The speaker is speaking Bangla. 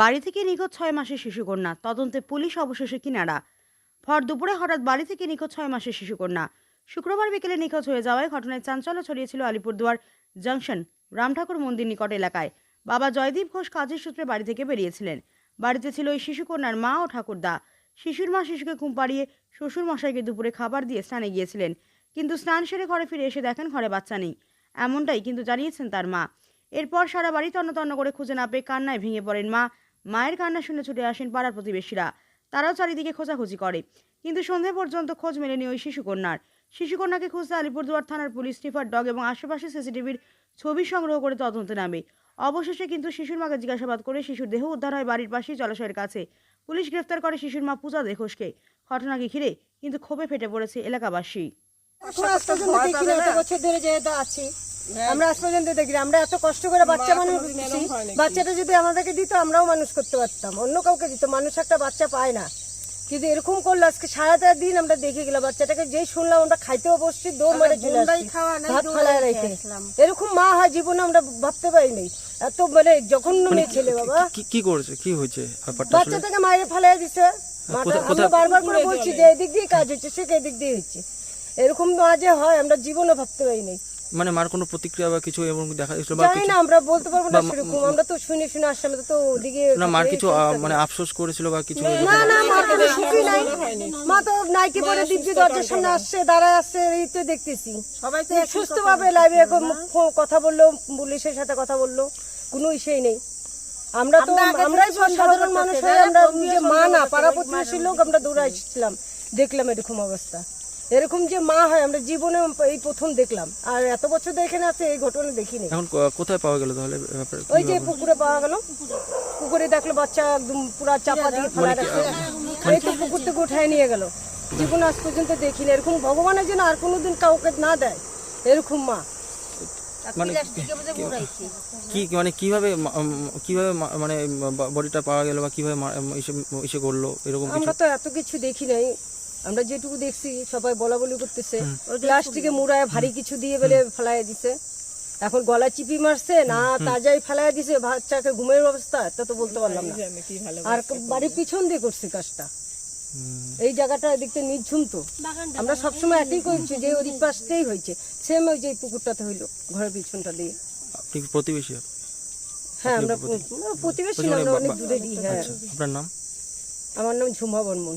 বাড়ি থেকে নিখোঁজ ছয় মাসের শিশুকন্যা। তদন্তে পুলিশ অবশেষে কিনারা। ভর দুপুরে হঠাৎ বাড়ি থেকে নিখোঁজ ছয় মাসের শিশুকন্যা। শুক্রবার বিকেলে নিখোঁজ হয়ে যাওয়ায় ঘটনায় চাঞ্চল্য ছড়িয়েছিল আলিপুরদুয়ার জংশন, রামঠাকুর মন্দির নিকট এলাকায়। বাবা জয়দীপ ঘোষ কাজের সূত্রে বাড়ি থেকে বেরিয়েছিলেন। বাড়িতে ছিল ওই শিশুকন্যার মা ও ঠাকুরদা। শিশুর মা শিশুকে ঘুম পাড়িয়ে শ্বশুর মশাইকে দুপুরে খাবার দিয়ে স্নানে গিয়েছিলেন। কিন্তু স্নান সেরে ঘরে ফিরে এসে দেখেন ঘরে বাচ্চা নেই। এমনটাই কিন্তু জানিয়েছেন তার মা। এরপর সারা বাড়ি তন্ন তন্ন করে খুঁজে না পেয়ে কান্নায় ভেঙে পড়েন মা মায়ের কান্না শুনে ছুটে আসেন পাড়ার প্রতিবেশীরা। তারাও চারিদিকে খোঁজাখুঁজি করে। কিন্তু সন্ধে পর্যন্ত খোঁজ মেলেনি ওই শিশুকন্যার। শিশুকন্যাকে খুঁজতে আলিপুরদুয়ার থানার পুলিশ, স্টিফার ডগ এবং আশেপাশে সিসিটিভির ছবি সংগ্রহ করে তদন্তে নামে। অবশেষে কিন্তু শিশুর মাকে জিজ্ঞাসাবাদ করে শিশুর দেহ উদ্ধার হয় বাড়ির পাশেই জলাশয়ের কাছে। পুলিশ গ্রেফতার করে শিশুর মা পূজা দেঘোষকে ঘটনাকে ঘিরে কিন্তু ক্ষোভে ফেটে পড়েছে এলাকাবাসী। আমরা আজ পর্যন্ত দেখি আমরা এত কষ্ট করে বাচ্চা মানুষ বাচ্চাটা যদি আমাদেরকে দিত আমরাও মানুষ করতে পারতাম। অন্য কাউকে দিত। মানুষ একটা বাচ্চা পায় না। কিন্তু এরকম করল আজকে সারাটা দিন আমরা দেখে গেলাম বাচ্চাটাকে যেই শুনলাম আমরা খাইতেও বসছি দৌড় মারে চলে ভাত ফালায় এরকম মা হয় জীবনে আমরা ভাবতে পারিনি। এত মানে জঘন্য মেয়ে ছেলে বাবা। কি কি করেছে? কি হয়েছে বাচ্চাটাকে মায়ের ফেলাই দিছে। আমরা বারবার করে বলছি যে এদিক দিয়ে কাজ হচ্ছে সে এদিক দিয়ে হচ্ছে? এরকম মা যে হয় আমরা জীবনে ভাবতে পারিনি। মানে মার কোনো প্রতিক্রিয়া বা কিছু এবং দেখা গেছিল বা জানি কিছু না আমরা বলতে পারব না সেরকম। আমরা তো শুনে শুনে আসছি আমরা তো ওদিকে না মার কিছু আহ, মানে আফসোস করেছিল বা কিছু না না মা তো সুখী নাই। মা তো নাইটি পরে দিব্যি দরজার সামনে আসছে দাঁড়ায় আসছে এই তো দেখতেছি। সবাই তো সুস্থ ভাবে লাইভে কথা বলল পুলিশের সাথে কথা বলল কোনো ইসেই নেই। আমরা তো আমরাই সাধারণ মানুষ হয়ে আমরা যে মা না পাড়া প্রতিবেশীর লোক আমরা দৌড়ে আসছিলাম দেখলাম এরকম অবস্থা। এরকম যে মা হয় আমরা জীবনে এই প্রথম দেখলাম। আর এত বছর এখানে আছে এই ঘটনা দেখিনি। এখন কোথায় পাওয়া গেল তাহলে ওই যে পুকুরে পাওয়া গেল। পুকুরে দেখল বাচ্চা একদম পুরা চাপা দিয়ে ফেলা রাখছে। এই তো পুকুর থেকে উঠায় নিয়ে গেল। জীবন আজ পর্যন্ত দেখিনি। এরকম ভগবানের জন্য আর কোনোদিন কাউকে না দেয়। এরকম মা। মানে কি মানে কীভাবে কীভাবে মানে বডিটা পাওয়া গেল বা কীভাবে এসে করল? এরকম কিছু? আমরা তো এত কিছু দেখি নাই। আমরা যেটুকু দেখছি সবাই বলা বলি করতেছে প্লাস্টিকে মুড়ায় ভারী কিছু দিয়ে বেলে ফেলায় দিছে। এখন গলা চিপি মারছে না তাজাই ফেলাই দিছে বাচ্চাকে ঘুমের অবস্থা তা তো বলতে পারলাম না। আর বাড়ির পিছন দিয়ে করছে কাজটা। এই জায়গাটা দেখতে নির্ঝুম তো। আমরা সবসময় একই করছি যে ওদিক পাশটাই হয়েছে। সেম ওই যে পুকুরটাতে হইল ঘরের পিছনটা দিয়ে। আপনি প্রতিবেশী? হ্যাঁ আমরা প্রতিবেশী। না, আমরা অনেক দূরে দিই হ্যাঁ। আচ্ছা আপনার নাম? আমার নাম ঝুমা বর্মন।